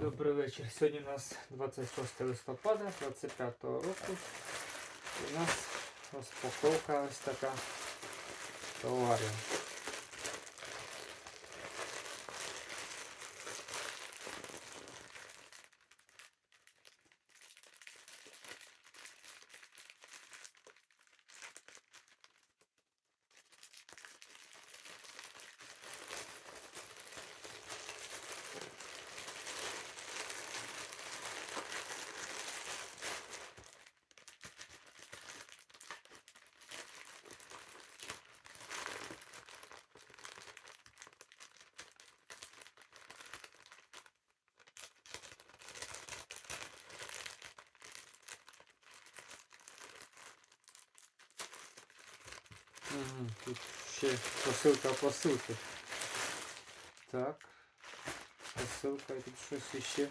Добрий вечір. Сьогодні у нас 26 листопада 25 року. У нас розпаковка ось така товарів. Тут ще посилка посилки. Так. Посилка і тут щось іще.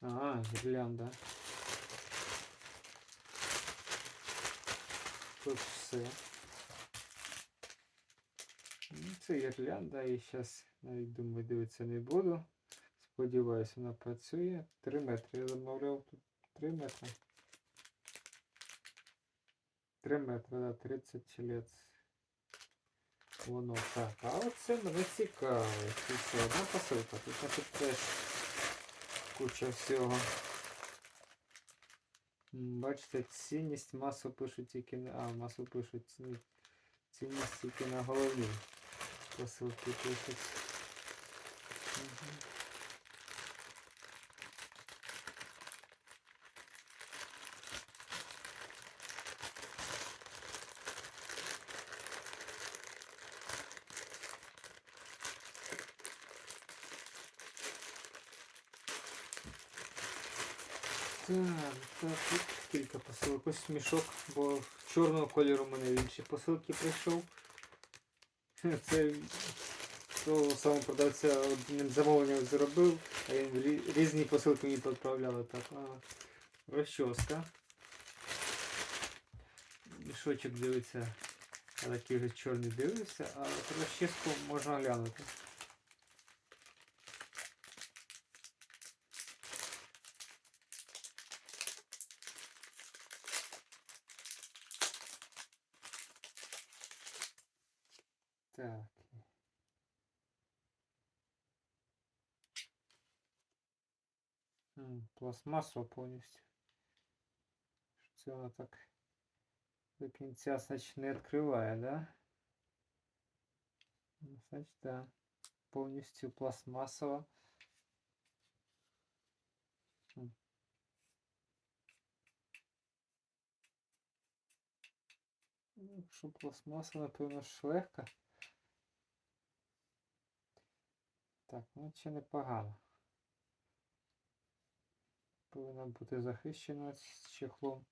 Ага, гірлянда. Тут все. Ну, Це гірлянда і зараз навіть думаю дивитися не буду. Сподіваюся, вона працює. 3 метри. Я замовляв тут 3 метри. 3 метри, да, 30 лет. Воно так. А оце мене цікавить. Тут це одна посилка. Тут значить теж куча всього. Бачите, цінність масу пишуть тільки на... А, масу пишуть ці- цінність тільки на голові. Посилки пишуть. Мгм. Так, так, тут кілька посилок. Ось мішок, бо чорного кольору в мене інші посилки прийшов. Це того самого продавця одним замовленням зробив, а він різні посилки мені відправляли. Так, а, розчоска. Мішочок дивиться, а такий вже чорний дивився, а розчіску можна глянути. Так. М, Пластмасова повністю. Це вона так до кінця, значить, не відкриває, да? Ну, Значить, да. Повністю пластмасова. М. Ну, Якщо пластмаса, напевно, ж легка. Так, ну чи непогано. Повинна бути захищена з чехлом.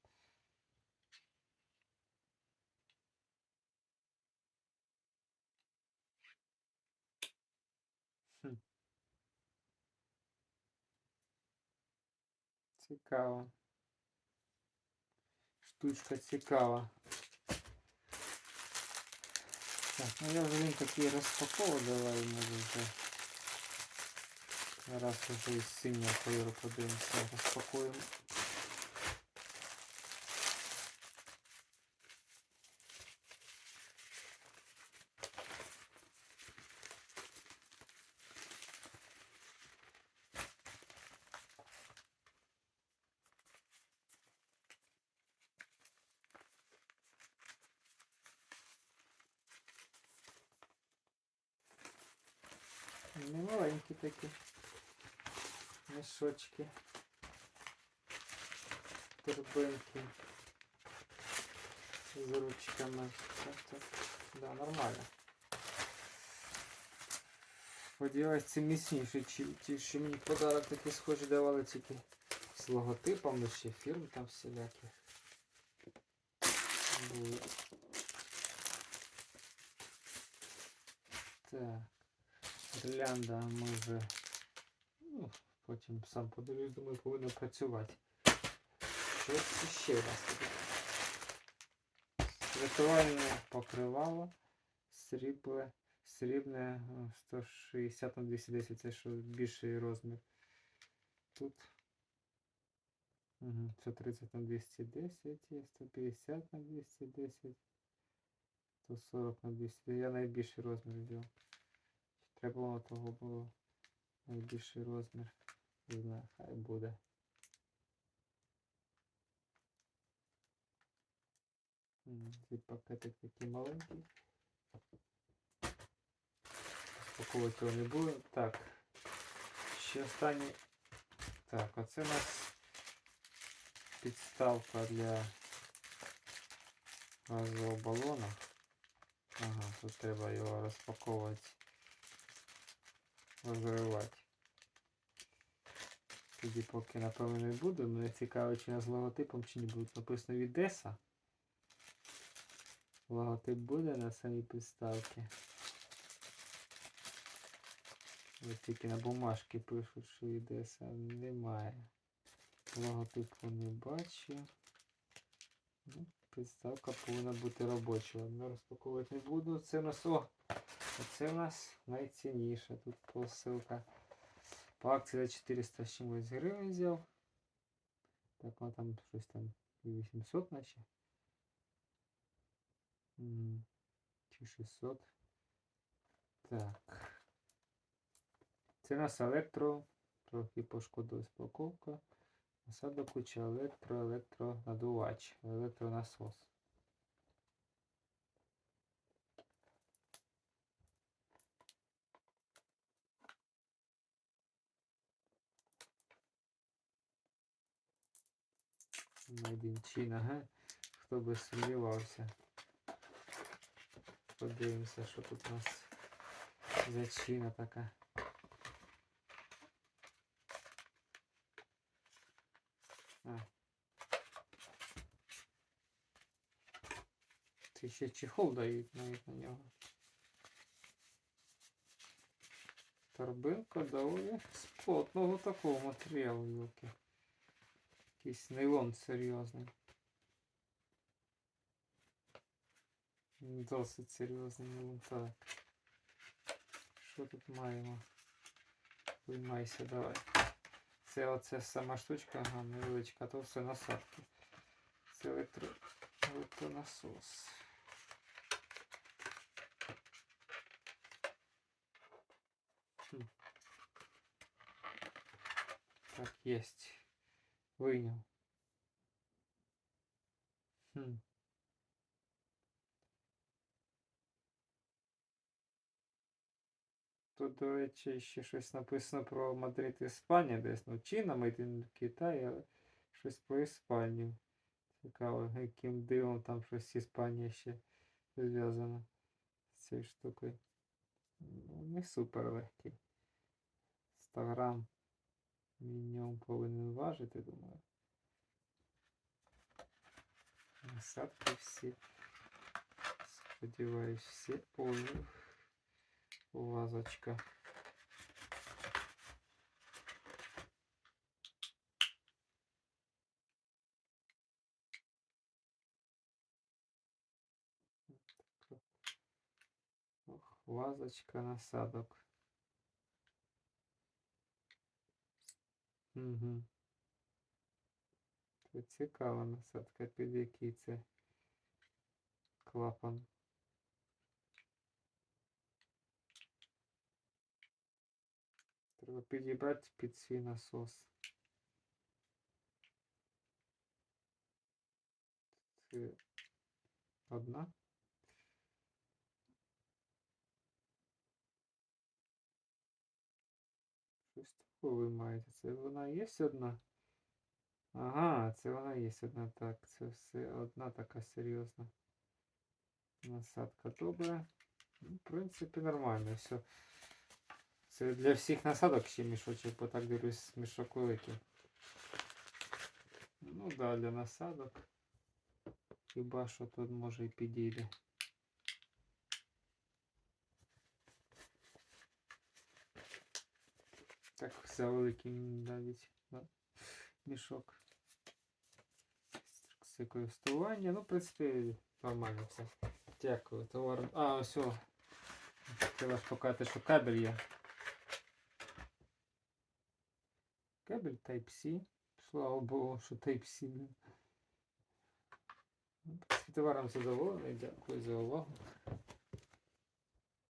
Цікаво. Штучка цікава. Так, ну я вже він такий розпаковував, давай може вже. Зараз вже із синього кольору подивимося, розпакуємо. Не маленькі такі мішочки. Торбинки з ручками. Так. Да, нормально. Сподіваюсь, це міцніше, ті, що мені подарок такий схожий давали тільки з логотипами, ще фірм там всілякі. Були. Так. Гірлянда може. Ну, потім сам подивлюсь, думаю, повинна працювати. Щось ще раз таке. Покривало, срібле, срібне е, 160 на 210, це що більший розмір. Тут угу, 130 на 210 є, 150 на 210, 140 на 200. Я найбільший розмір взяв. Треба того було найбільший розмір. Не знаю, хай буде. Цей пакетик такий маленький. Спаковувати його не буду. Так. Ще останній. Так, оце у нас підставка для газового балона. Ага, тут треба його розпаковувати, розривати. Тоді поки напевно не буду. Мене цікаво, чи нас з логотипом чи не буде. Написано від. Логотип буде на самій підставці. Ось тільки на бумажці пишуть, що від немає. Логотипу не бачу. Ну, Підставка повинна бути робоча. Одну розпаковувати не буду. Це у нас о! Оце у нас найцінніше. Тут посилка. По акції за 400 з чимось гривень взяв. Так, воно там щось там і 800 наче. Чи 600. Так. Це у нас електро. Трохи пошкодилась упаковка. Насадок куча електро, електронадувач, електронасос. Найдінчина, га? Хто би сумнівався. Подивимося, що тут у нас за чина така. А. Це ще чехол дають навіть на нього. Торбинка доволі з плотного такого матеріалу, юки. Якийсь нейлон серйозний. Досить серйозний нейлон. Так. Що тут маємо? Виймайся, давай. Це оце сама штучка, ага, невеличка, то все насадки. Це електро... електронасос. Хм. Так, есть. Вийняв. Хм. Тут, до речі, ще щось написано про Мадрид Іспанія, десь ну Чина, Made Китай, але щось про Іспанію. Цікаво, яким дивом там щось Іспанія ще зв'язано з цією штукою. Ну, не супер легкий. 100 грам мінімум повинен важити, думаю. Насадки всі. Сподіваюсь, всі. Ой, вазочка. Ох, вазочка насадок. Угу. Це цікава насадка, під який це клапан. Треба підібрати під свій насос. Це одна. Щось такого ви маєте. Це вона є одна? Ага, це вона є одна. Так, це все одна така серйозна. Насадка добра. Ну, в принципі, нормально все. Це для всіх насадок ще мішочок, бо так дивлюсь, мішок великий. Ну да, для насадок. Хіба що тут може і підійде. Так, все великий навіть да, мішок. Це користування. Ну, в принципі, нормально все. Дякую. Товар. А, все. Хотіла ж показати, що кабель є. Кабель Type-C. Слава Богу, що Type-C. блін. Світоваром задоволений, дякую за увагу.